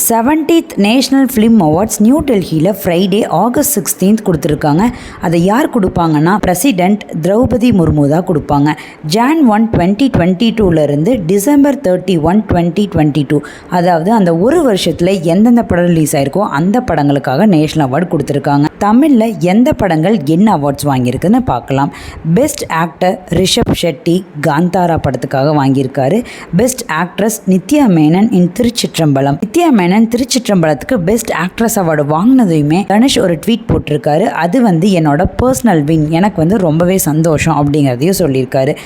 Seventeenth national film awards new டெல்லியில் Friday August sixteenth கொடுத்துருக்காங்க. அதை யார் கொடுப்பாங்கன்னா பிரசிடென்ட் திரௌபதி முர்மு தான் கொடுப்பாங்க. ஜான் ஒன் டுவெண்ட்டி டுவெண்ட்டி டூலேருந்து December thirty one twenty twenty two அதாவது அந்த ஒரு வருஷத்தில் எந்தெந்த படம் ரிலீஸ் ஆயிருக்கோ அந்த படங்களுக்காக நேஷ்னல் அவார்டு கொடுத்துருக்காங்க. தமிழில் எந்த படங்கள் என்ன அவார்ட்ஸ் வாங்கியிருக்குன்னு பார்க்கலாம். பெஸ்ட் ஆக்டர் ரிஷப் ஷெட்டி காந்தாரா படத்துக்காக வாங்கியிருக்காரு. Best actress Nithya Menen in Thiruchitrambalam. Nithya Menen திருச்சிற்றம்பலத்துக்கு best actress award வாங்கினதையுமே கணேஷ் ஒரு ட்வீட் போட்டிருக்காரு. அது வந்து என்னோட பர்சனல் வின் எனக்கு வந்து ரொம்பவே சந்தோஷம் அப்படிங்கிறதையும் சொல்லியிருக்காரு.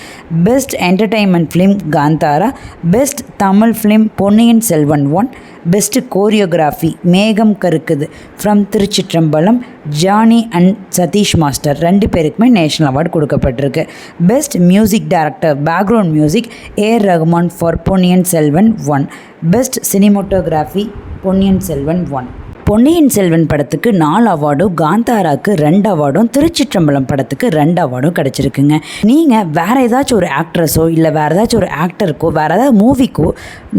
Best entertainment film Kantara. Best Tamil film Ponniyin Selvan one. Best choreography Megam Karukkuthu from Thiruchitrambalam Jani and Sathish master ரெண்டு பேருக்குமே நேஷனல் அவார்டு கொடுக்கப்பட்டிருக்கு best music director background music A R Rahman for Ponniyin Selvan one best cinematography Ponniyin Selvan one Ponniyin Selvan படத்துக்கு நாலு அவார்டும் காந்தாராக்கு ரெண்டு அவார்டும் திருச்சிற்றம்பலம் படத்துக்கு ரெண்டு அவார்டும் கிடச்சிருக்குங்க. நீங்கள் வேறு ஏதாச்சும் ஒரு ஆக்ட்ரஸோ இல்லை வேறு ஏதாச்சும் ஒரு ஆக்டருக்கோ வேறு ஏதாவது மூவிக்கோ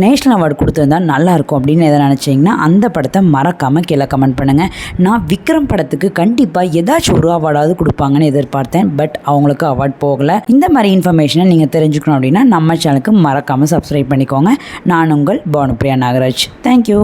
நேஷ்னல் அவார்டு கொடுத்துருந்தா நல்லாயிருக்கும் அப்படின்னு எதை நினச்சிங்கன்னா அந்த படத்தை மறக்காமல் கீழே கமெண்ட் பண்ணுங்கள் நான் விக்ரம் படத்துக்கு கண்டிப்பாக ஏதாச்சும் ஒரு அவார்டாவது கொடுப்பாங்கன்னு எதிர்பார்த்தேன் பட் அவங்களுக்கு அவார்ட் போகலை. இந்த மாதிரி இன்ஃபர்மேஷனை நீங்கள் தெரிஞ்சுக்கணும் அப்படின்னா நம்ம சேனலுக்கு மறக்காமல் சப்ஸ்கிரைப் பண்ணிக்கோங்க. நான் உங்கள் பானுப்ரியா நாகராஜ். தேங்க்யூ